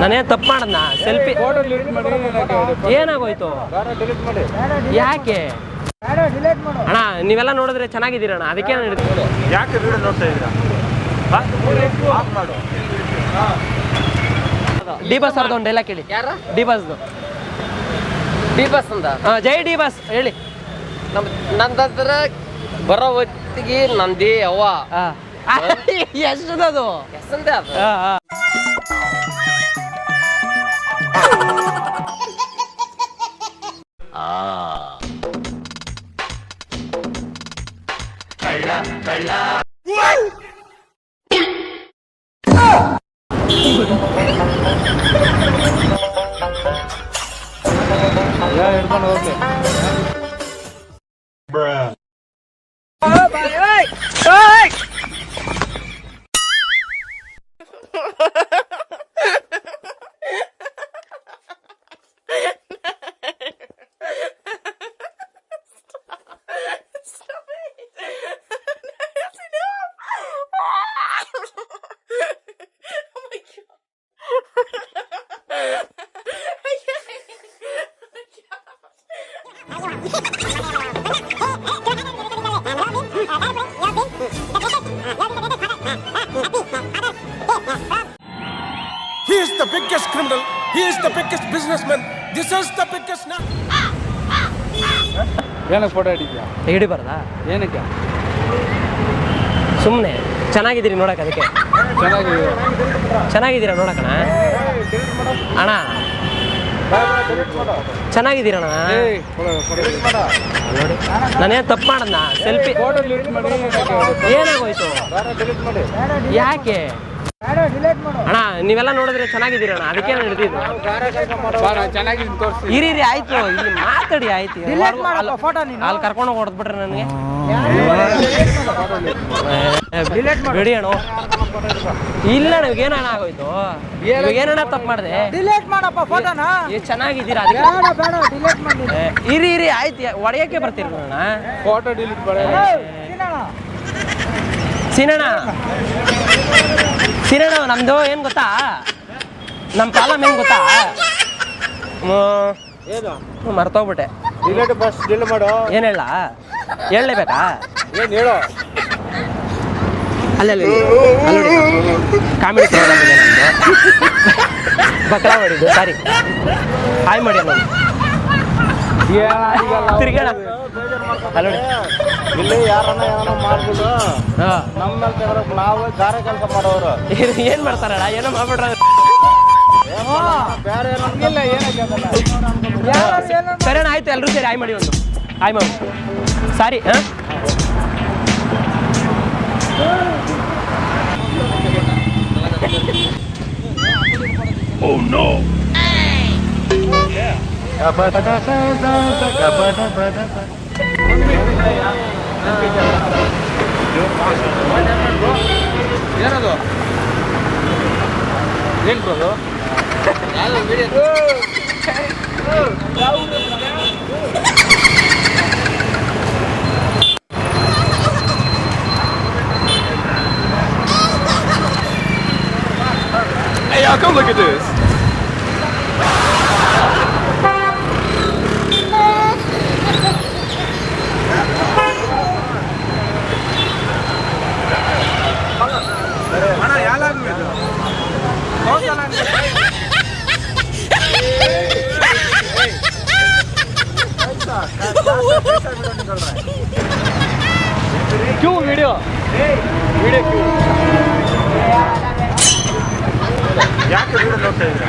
ನಾನೇನು ತಪ್ಪು ಮಾಡದ್ನ? ಸೆಲ್ಫಿ ಫೋಟೋ ಡಿಲೀಟ್ ಮಾಡಿ ಏನಾಗೋಯ್ತು? ಬೇಡ ಡಿಲೀಟ್ ಮಾಡಿ ಯಾಕೆ? ಅಣ್ಣ ನೀವೆಲ್ಲ ನೋಡಿದ್ರೆ ಚೆನ್ನಾಗಿದ್ದೀರ ಅಣ್ಣ ಅದಕ್ಕೆ ನಾನು ಯಾಕೆ ವಿಡಿಯೋ ನೋಡ್ತಾ ಇದ್ದೀರಾ? ಡಿ ಬಸ್ ಅವ್ರದ್ದು ಒಂದು ಡೈಲಾಗ್ ಕೇಳಿ. ಯಾರ? ಡಿ ಬಸ್ದು ಡಿ ಬಸ್ ಅಂತ ಹಾಂ ಜೈ ಡಿ ಬಸ್ ಹೇಳಿ. ನಮ್ ನಂದ್ರ ಬರೋ ಹೊತ್ತಿಗೆ ನಂದಿ ಅವ್ವ. ಎಷ್ಟು ಎಷ್ಟದದು? ಎಷ್ಟಂತೆ ಅದು ಹಾಂ He is the biggest criminal. He is the biggest businessman. This is the biggest. Na- ಏನಕ್ಕೆ ಫೋಟೋ ಹಿಡಿದ್ಯಾ? ಹಿಡಿಬಾರ್ದಾ ಏನಕ್ಕೆ? ಸುಮ್ಮನೆ ಚೆನ್ನಾಗಿದ್ದೀರಿ ನೋಡಕ್ಕೆ ಅದಕ್ಕೆ. ಚೆನ್ನಾಗಿದೆ ಚೆನ್ನಾಗಿದ್ದೀರಾ ನೋಡಕ್ಕಣ? ಅಣ್ಣ. ಚೆನ್ನಾಗಿದ್ದೀರಣ್ಣ? ನೋಡಿ ನಾನೇನು ತಪ್ಪು ಮಾಡದ್ನ ಸೆಲ್ಫಿ ಫೋಟೋ ಡಿಲೀಟ್ ಮಾಡಿ. ಏನಾಗೋಯ್ತು? ಬೇಡ ಡಿಲೀಟ್ ಮಾಡಿ ಯಾಕೆ? ಅಣ್ಣ ನೀವೆಲ್ಲ ನೋಡಿದ್ರೆ ಚೆನ್ನಾಗಿದ್ದೀರ ಅಣ್ಣ. ಅದಕ್ಕೆ ನಾನು ಹಿಡ್ದಿದ್ದು ಬಾ ನಾನು ತೋರಿಸಿ. ಇರಿ ಇರಿ ಆಯ್ತು. ಇಲ್ಲಿ ಮಾತಾಡಿ ಆಯ್ತು. ಅಲ್ಲಿ- ಅಲ್ಲಿ ಕರ್ಕೊಂಡು ಹೋಗಿ ಹೊಡೆದ್ಬಿಟ್ರೆ ನನಗೆ. ಬಿಡಿ ಅಣ್ಣ. ಇಲ್ಲ ಅಣ್ಣ ಇವಾಗ ಏನಣ್ಣ ಆಗೋಯ್ತು? ಇವಾಗ ಏನಣ್ಣ ತಪ್ಪು ಮಾಡಿದೆ? ಡಿಲೇಟ್ ಮಾಡಪ್ಪ ಫೋಟೋನ ಏ ಚೆನ್ನಾಗಿದ್ದೀರಾ? ಅದಕ್ಕೆ ಬೇಡ ಬೇಡ ಡಿಲೇಟ್ ಮಾಡಿ. ಇರಿ ಇರಿ ಆಯ್ತು. ಒಡೆಯಕ್ಕೆ ಬರ್ತೀರ ಅಣ್ಣ. ಫೋಟೋ ಡಿಲೀಟ್ ಮಾಡಿ. ಸೀನಣ್ಣ. ಸೀನಣ್ಣ ನಮ್ದು ಏನು ಗೊತ್ತಾ? ನಮ್ಮ ಕಾಲಮ್ ಏನು ಗೊತ್ತಾ? ಏನು? ಮರ್ತೋಗ್ಬಿಟ್ಟೆ. ರಿಲೇಟಿವ್ ಬಸ್ ಡಿಲ್ ಮಾಡು. ಏನು ಹೇಳ? ಹೇಳಲೇಬೇಕಾ? ಏನು ಹೇಳು? ಅಲ್ಲಲ್ಲಿ ಅಲ್ಲಿ ಕಾಮಿಡಿ ಪ್ರೋಗ್ರಾಮ್ ಇದೆ ನಮ್ಮದು ಬಕ್ರಾ ಮಾಡಿದ್ದು ಸಾರಿ ಹಾಯ್ ಮಾಡಿ ಅನ್ನೋದು. ತಿರ್ಗೇಣ ಅಲ್ಲ ಇಲ್ಲಿ ಯಾರನ್ನ ಏನೋ ಮಾಡ್ಬೋದು ಹಾಂ. ನಮ್ಮ ಮೇಲೆ ನಾವು ಗಾರೆ ಕೆಲಸ ಮಾಡೋರು ಏನು ಮಾಡ್ತಾರಣ್ಣ? ಏನೋ ಮಾಡ್ಬಿಟ್ರ. ಬೇರೆ ಇಲ್ಲ ಏನಕ್ಕೆ ಅದಲ್ಲ ಸರಿ ಅಣ್ಣ ಆಯ್ತು ಎಲ್ಲರೂ ಸೇರಿ ಆಯ್ ಮಾಡಿ ಒಂದು. ಆಯ್ ಮಾಮ್ ಸಾರಿ ಹಾಂ? ಏನದು? ಏನು ಬರೋದು Hey, ವಿಡಿಯೋ ವಿಡಿಯೋ ಕ್ಯೂ ಯಾಕೆ ವಿಡಿಯೋ ನೋಡ್ತಾ ಇದ್ದೀರಾ?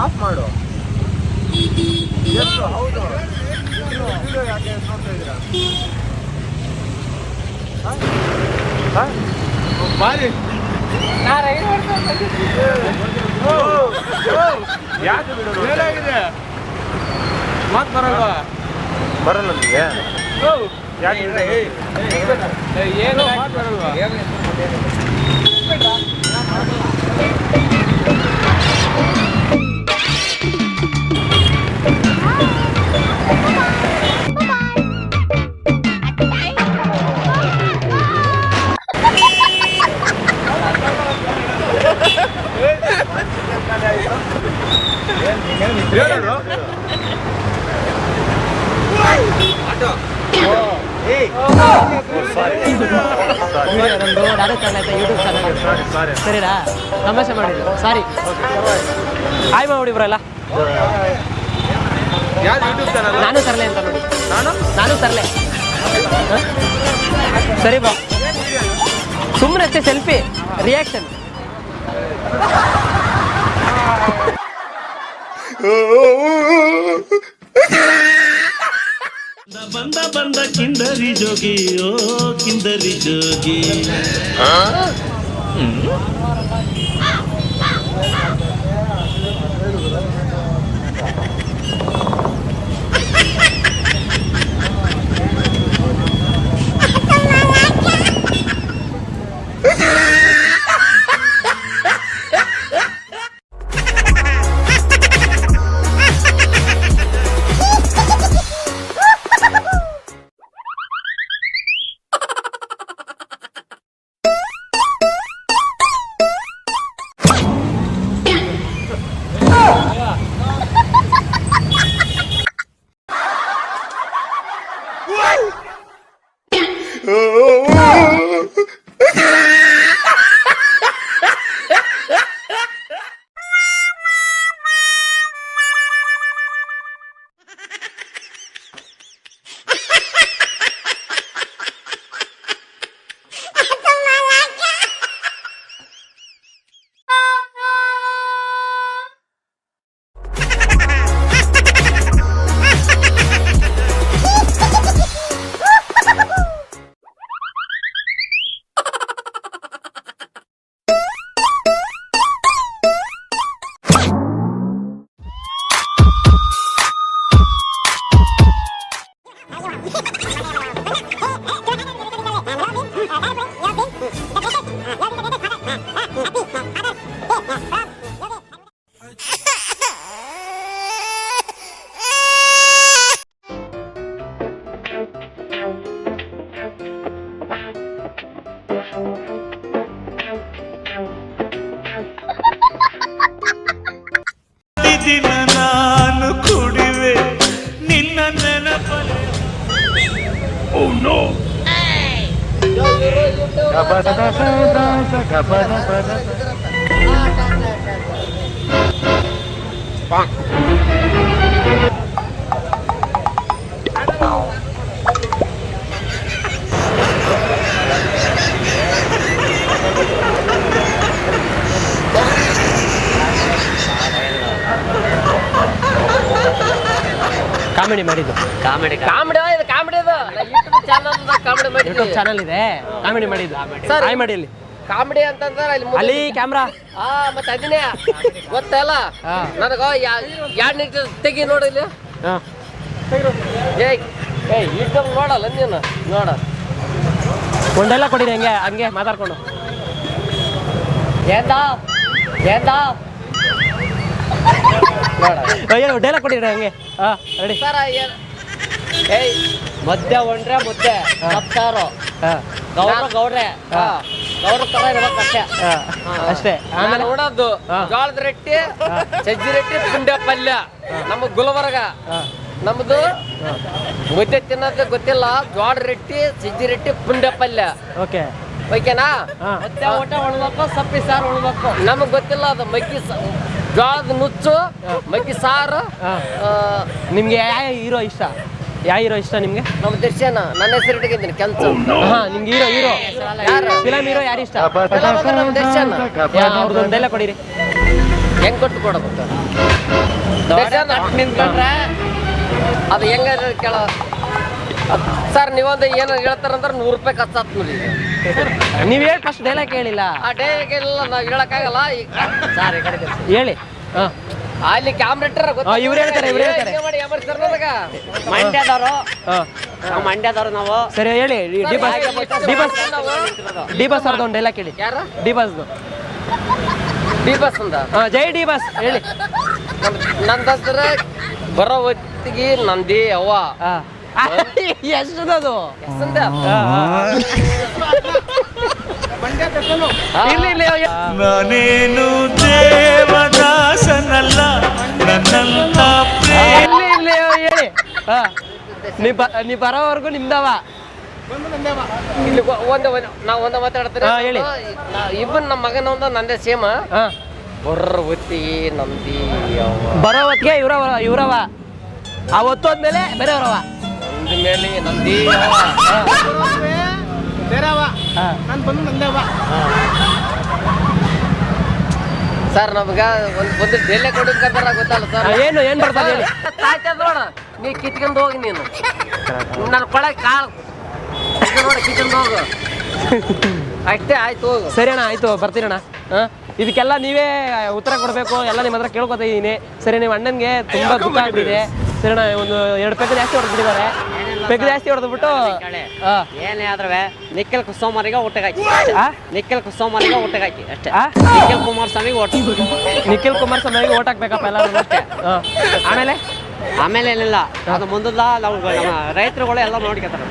ಆಫ್ ಮಾಡು. ಎಷ್ಟು ಹೌದು. ವಿಡಿಯೋ ಯಾಕೆ ನೋಡ್ತಾ ಇದ್ದೀರಾ? ಹಾಂ? ಬಾರಿ. ಯಾಕೆ ಏನಾಗಿದೆ? ಮಾತು ಬರಲ್ವಾ? ಬರಲ್ಲ ನಿಮಗೆ ಯಾಕೆ ಏನು ಸರಿನಾ? ತಮಾಷೆ ಮಾಡಿದ್ರು ಸಾರಿ ಹಾಯ್ ಮಾಡಿ ಚಾನಲ್ ನಾನು ತರಲೆ ಅಂತ ನೋಡಿ. ನಾನು? ನಾನು ತರಲೆ ಸರಿ ಬಾ ಸುಮ್ಮನೆ ಅಷ್ಟೇ ಸೆಲ್ಫಿ ರಿಯಾಕ್ಷನ್ ಬಂದ ಬಂದ ಕಿಂದರಿ ಜೋಗಿ ಓ ಕಿಂದರಿ ಜೋಗಿ. うん。ಕಾಮಿಡಿ ಮಾಡಿದ್ದು. Comedy comedy. ಇದು ಕಾಮಿಡಿ ಇದು ಯೂಟ್ಯೂಬ್ ಚಾನಲ್ ಇದೆ. ಕಾಮಿಡಿ ಮಾಡಿದ್ದು. ಸರ್. ಹಾಯ್ ಮಾಡಿ ಅಲ್ಲಿ ಕಾಮಿಡಿ ಅಂತಂದ್ರೆ ಅಲ್ಲಿ ಮುಂದೆ- ಅಲ್ಲಿ ಕ್ಯಾಮ್ರಾ? ಆ ಮತ್ತೆ ಅದನ್ನೇ ಗೊತ್ತಲ್ಲ ಹಾ. ನನಗ ಯಾಡ್ ನಿಮಿಷ ತೆಗಿ ನೋಡಿ ಇಲ್ಲಿ. ಹಾಂ. ಏಯ್ ಏಯ್ ಯೂಟ್ಯೂಬ್ ನೋಡಲ್ಲ ನೀನು? ನೋಡ. ಒಂದೆಲ್ಲ ಕೊಡಿರಿ ಹಂಗೆ ಹಂಗೆ ಮಾತಾಡ್ಕೊಂಡು. ಏದ ಏದ ನೋಡ. ಡೈಲಾಗ್ ಕೊಡಿರಿ ಹಂಗೆ. ಹಾಂ ರೆಡಿ ಸರ ಏಯ್ ಮದ್ದೆ ಒಂಡ್ರೆ ಮುದ್ದೆ ಸಾರು. ಗೌಡ್ರ ಗೌಡ್ರೆ. ಗೌಡ್ರ ತರ ಇರ್ಬೇಕು ಅಷ್ಟೇ. ಅಷ್ಟೇ. ಆಮೇಲೆ ಹಾ. ಜೋಳದ ರೊಟ್ಟಿ ಸಜ್ಜಿ ರೊಟ್ಟಿ ಪುಂಡೆ ಪಲ್ಯ. ನಮ್ಮ ಗುಲ್ಬರ್ಗ. ನಮ್ದು ಮುದ್ದೆ ತಿನ್ನೋದು ಗೊತ್ತಿಲ್ಲ. ಜೋಳ ರೊಟ್ಟಿ ಸಜ್ಜಿ ರೊಟ್ಟಿ ಪುಂಡೆ ಪಲ್ಯ. ಓಕೆ. ಓಕೆನಾ. ಮತ್ತೆ ಊಟ ಉಣ್ಬೇಕು ಸಪ್ಪಿ ಸಾರು ಉಣ್ಬೇಕು. ನಮಗ್ ಗೊತ್ತಿಲ್ಲ ಅದು ಮಕ್ಕಿ ಜೋಳದ ನುಚ್ಚು ಮಕ್ಕಿ ಸಾರು. ನಿಮಗೆ ಯಾವ ಹೀರೋ ಇಷ್ಟ? ಯಾವ ಹೀರೋ ಇಷ್ಟ ನಿಮಗೆ? ನಮ್ಮ ದರ್ಶನ ನನ್ನ ಹೆಸರು ಇಟ್ಕೊಂಡಿದ್ದೀನಿ ಕೆಂಚ. ಹಾ ನಿಮ್ಗೆ ಹೀರೋ ಹೀರೋ. ಯಾರು? ಫಿಲಮ್ ಹೀರೋ ಯಾರು ಇಷ್ಟ? ನಮ್ಮ ದರ್ಶನ. ಅವ್ರದ್ದು ಒಂದೆಲ್ಲ ಕೊಡಿರಿ. ಹೆಂಗ್ ಕೊಟ್ಟು ದರ್ಶನ ನಿಂತ್ಕೊಂಡ್ರೆ ಅದು ಹೆಂಗ ಕೇಳ ಸರ್ ನೀವೊಂದು ಏನು ಹೇಳ್ತಾರಂದ್ರೆ ನೂರು ರೂಪಾಯಿ ಖರ್ಚಾತ್ ನೋಡಿ ನೀವ್ ಹೇಳಿ ಫಸ್ಟ್ ಡೈಲಾಗ್ ಹೇಳಿಲ್ಲ ಆ ಡೈರೆಕ್ಟ್ ಇಲ್ಲ ನಾವು ಹೇಳಕ್ಕಾಗಲ್ಲ ಈಗ ಸರ್ ಈ ಕಡೆ ತಿರ್ಗ್ಸಿ. ಹೇಳಿ. ಹಾಂ. ಅಲ್ಲಿ ಆ, ಇವ್ರು ಹೇಳ್ತಾರೆ, ಇವ್ರು ಹೇಳ್ತಾರೆ. ಮಂಡ್ಯದವರು. ನಾವು ಮಂಡ್ಯದವ್ರು ನಾವು. ಸರಿ ಹೇಳಿ D boss D boss D boss ಅವ್ರದ್ದು ಒಂದು ಡೈಲಾಗ್ ಹೇಳಿ ಯಾರ? ಡಿ ಬಸ್ದು ಡಿ ಬಸ್ ಅಂದ ಹಾಂ ಜೈ ಡಿ ಬಸ್ ಹೇಳಿ ನಂದಸ್ತರ ಬರೋ ಹೊತ್ತಿಗೆ ನಂದಿ ಅವ್ವ. ಹಾಂ ಎಷ್ಟದು ಎಷ್ಟಂದ? ಇರ್ಲಿ ಇರ್ಲಿ ಅಯ್ಯೋ. ನಾನೇನು ದೇವದಾಸನಲ್ಲ ನನ್ನಂತ ಹೇಳಿ ಹಾಂ. ನೀ ಬ ನೀ ಬರೋವರೆಗೂ ನಿಮ್ದವ. ಇಲ್ಲಿ ಒಂದು ನಾವು ಒಂದೇ ಮಾತಾಡ್ತೀನಿ ಹಾ, ಹೇಳಿ. ಇಬ್ಬರು ನಮ್ಮ ಮಗನ ಒಂದು ನಂದೇ ಸೇಮ. ಹಾಂ. ಬರ್ರವತಿ ನಂದಿ ಅವ್ವ. ಬರೋ ಹೊತ್ತಿಗೆ ಇವ್ರವ ಇವ್ರವ. ಆ ಹೊತ್ತು ಹೋದ್ಮೇಲೆ ಬೇರೆಯವ್ರವ ನಂದಿ ಮೇಲೆ ನಂದಿ ಅವ್ವ. ನಾನು ಬಂದು ನಂದೇವ ಸರ್ ನಮ್ಗ ಒಂದ್ ಒಂದು ಬೆಲೆ ಕೊಡಬೇಕಂತಾರ ಗೊತ್ತಲ್ಲ ಸರ್? ಏನು ಏನು ಬರ್ತದೆ ಹೇಳಿ. ತಾಯ್ತದ ನೋಡ ನೀ ಕಿತ್ಕೊಂಡು ಹೋಗಿ ನೀನು. ನನ್ನ ಕೊಳಗೆ ಕಾಳು. ಇದು ನೋಡಿ ಕಿತ್ಕೊಂಡು ಹೋಗು. ಅಷ್ಟೇ ಆಯ್ತು ಹೋಗು. ಸರಿ ಅಣ್ಣ ಆಯ್ತು ಬರ್ತೀನಿ ಅಣ್ಣ. ಹಾಂ? ಇದಕ್ಕೆಲ್ಲ ನೀವೇ ಉತ್ತರ ಕೊಡಬೇಕು. ಎಲ್ಲ ನಿಮ್ಮ ಹತ್ರ ಕೇಳ್ಕೊತಾ ಇದ್ದೀನಿ ಸರಿ ನಿಮ್ಮ ಅಣ್ಣನಿಗೆ ತುಂಬ ದುಃಖ ಆಗ್ತಿದೆ ಸರಿ ಅಣ್ಣ ಒಂದು ಎರಡು ಪೆಗ್ ಜಾಸ್ತಿ ಹೊಡೆದ್ಬಿಟ್ಟಿದ್ದಾರೆ. ಪೆಗ್ ಜಾಸ್ತಿ ಹೊಡೆದ್ಬಿಟ್ಟು ಏನೇ ಆದ್ರೆ ನಿಖಿಲ್ ಕುಸೋಮರಿಗೆ ಊಟಕ್ಕೆ ಆ? ನಿಖಿಲ್ ಕುಮಾರಿಗೆ ಊಟಕ್ಕೆ ಹಾಕಿ ಅಷ್ಟೇ? ನಿಖಿಲ್ ಕುಮಾರಸ್ವಾಮಿಗೆ ಓಟ್ ನಿಖಿಲ್ ಕುಮಾರಸ್ವಾಮಿಗೆ ಓಟ್ ಹಾಕ್ಬೇಕಪ್ಪ ಎಲ್ಲರೂ ಅಷ್ಟೇ. ಹಾಂ ಆಮೇಲೆ? ಆಮೇಲೆ ಏನಿಲ್ಲ ಅದು ಮುಂದಲ್ಲ ನಾವು ನಮ್ಮ ರೈತರುಗಳು ಎಲ್ಲ ನೋಡ್ಕೊತಾರೆ.